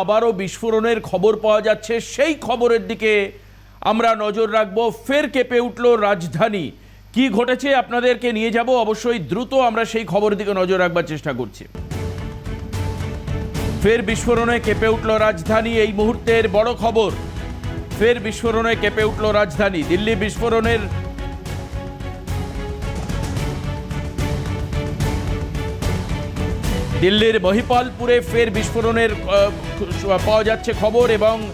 আবারও বিস্ফোরণের খবর পাওয়া যাচ্ছে। সেই খবরের দিকে আমরা নজর রাখব। ফের কেঁপে উঠল রাজধানী। কি ঘটেছে আপনাদেরকে নিয়ে যাব? অবশ্যই দ্রুত আমরা সেই খবরের দিকে নজর রাখবার চেষ্টা করছি। ফের বিস্ফোরণে কেঁপে উঠল রাজধানী। এই মুহূর্তের বড় খবর, ফের বিস্ফোরণে কেঁপে উঠল রাজধানী। দিল্লি বিস্ফোরণের দিল্লির মহিপালপুরে ফের বিস্ফোরণের পাওয়া যাচ্ছে খবর এবং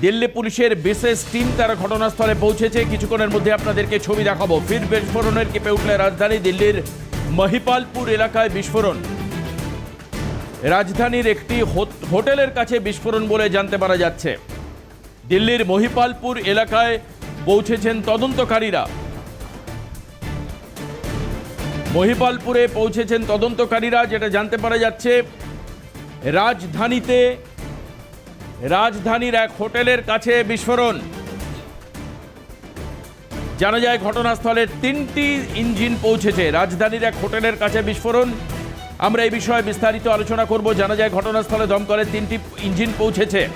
দিল্লি পুলিশের বিশেষ টিম তারা ঘটনাস্থলে পৌঁছেছে। কিছুক্ষণের মধ্যে আপনাদেরকে ছবি দেখাবো। ফের বিস্ফোরণের কেঁপে উঠলে রাজধানী দিল্লির মহিপালপুর এলাকায় বিস্ফোরণ। রাজধানীর একটি হোট- হোটেলের কাছে বিস্ফোরণ বলে জানতে পারা যাচ্ছে। দিল্লির মহিপালপুর এলাকায় পৌঁছেছেন তদন্তকারীরা। মহিপালপুরে পৌঁছেছেন তদন্তকারীরা, যেটা জানতে পারা যাচ্ছে, রাজধানীতে, রাজধানীর এক হোটেলের কাছে বিস্ফোরণ। জানা যায়, ঘটনাস্থলে তিনটি ইঞ্জিন পৌঁছেছে। রাজধানীর এক হোটেলের কাছে বিস্ফোরণ। আমরা এই বিষয়ে বিস্তারিত আলোচনা করব। জানা যায়, ঘটনাস্থলে দমকলের তিনটি ইঞ্জিন পৌঁছেছে।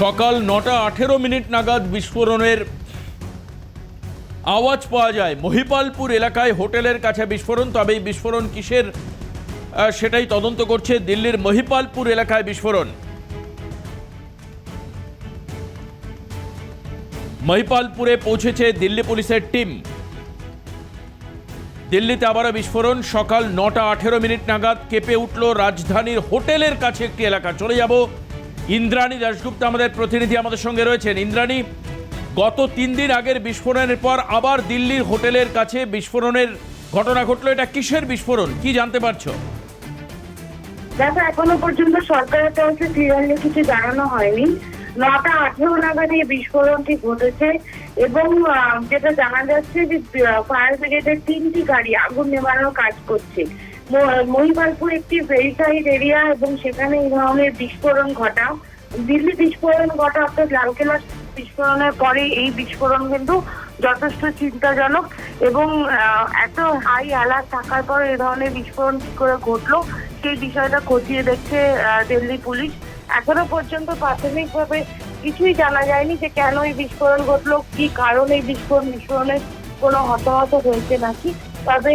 সকাল নটা আঠেরো মিনিট নাগাদ বিস্ফোরণের আওয়াজ পাওয়া যায়। মহিপালপুর এলাকায় হোটেলের কাছে বিস্ফোরণ তবে এই বিস্ফোরণ কিসের সেটাই তদন্ত করছে দিল্লির মহিপালপুর এলাকায় বিস্ফোরণ। মহিপালপুরে পৌঁছেছে দিল্লি পুলিশের টিম। দিল্লিতে আবারও বিস্ফোরণ, সকাল নটা আঠেরো মিনিট নাগাদ কেঁপে উঠল রাজধানীর হোটেলের কাছে একটি এলাকা। চলে যাব ইন্দ্রাণী দাশগুপ্ত আমাদের প্রতিনিধি আমাদের সঙ্গে রয়েছেন। ইন্দ্রাণী, গত তিন দিন আগের বিস্ফোরণের পর আবার দিল্লির হোটেলের কাছে বিস্ফোরণের ঘটনা ঘটলো। এটা কিসের বিস্ফোরণ? কি জানতে পারছ? দেখো, এখনও পর্যন্ত সরকারের তরফে ক্লিয়ারলি কিছু জানানো হয়নি। নটা আঠেরো নাগাদ এই বিস্ফোরণটি ঘটেছে এবং যেটা জানা যাচ্ছে যে ফায়ার ব্রিগেডের তিনটি গাড়ি আগুন নেভানোর কাজ করছে। মহিপালপুর একটি ভেরিফাইড এরিয়া এবং সেখানে এই ধরনের বিস্ফোরণ ঘটা। দিল্লি বিস্ফোরণ ঘটা, অর্থাৎ লালকেল্লা বিস্ফোরণের পরে এই বিস্ফোরণ কিন্তু যথেষ্ট চিন্তাজনক এবং এত হাই অ্যালার্ট থাকার পর এই ধরনের বিস্ফোরণ কি করে ঘটলো, সেই বিষয়টা খতিয়ে দেখছে দিল্লি পুলিশ। এখনও পর্যন্ত প্রাথমিকভাবে কিছুই জানা যায়নি যে কেন এই বিস্ফোরণ ঘটলো, কি কারণে এই বিস্ফোরণ বিস্ফোরণের কোনো হতাহত হয়েছে নাকি। তবে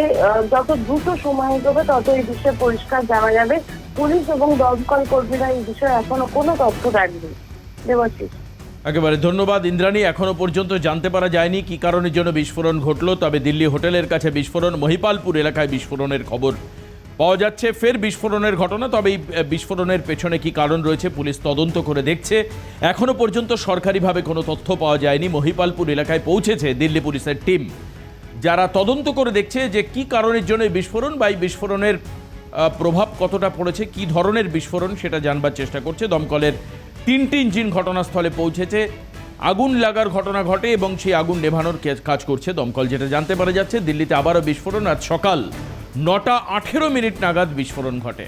যত দ্রুত সময় এগোবে তত এই বিষয়ে পরিষ্কার জানা যাবে। পুলিশ এবং দমকল কর্মীরা এই বিষয়ে এখনও কোনো তথ্য দেননি দেবাশিস। একেবারে ধন্যবাদ, ইন্দ্রাণী। এখনও পর্যন্ত জানতে পারা যায়নি কি কারণের জন্য বিস্ফোরণ ঘটলো, তবে দিল্লি হোটেলের কাছে বিস্ফোরণ, মহিপালপুর এলাকায় বিস্ফোরণের খবর পাওয়া যাচ্ছে। ফের বিস্ফোরণের ঘটনা, তবে এই বিস্ফোরণের পেছনে কি কারণ রয়েছে পুলিশ তদন্ত করে দেখছে। এখনও পর্যন্ত সরকারিভাবে কোনো তথ্য পাওয়া যায়নি। মহিপালপুর এলাকায় পৌঁছেছে দিল্লি পুলিশের টিম। যারা তদন্ত করে দেখছে যে কি কারণের জন্য বিস্ফোরণ বা এই বিস্ফোরণের প্রভাব কতটা পড়েছে, কি ধরনের বিস্ফোরণ সেটা জানবার চেষ্টা করছে। দমকলের তিনটি ইঞ্জিন ঘটনাস্থলে পৌঁছেছে। আগুন লাগার ঘটনা ঘটে এবং সেই আগুন নেভানোর কাজ করছে। দমকল যেটা জানতে পারা যাচ্ছে, দিল্লিতে আবারও বিস্ফোরণ। আজ সকাল নটা আঠেরো মিনিট নাগাদ বিস্ফোরণ ঘটে।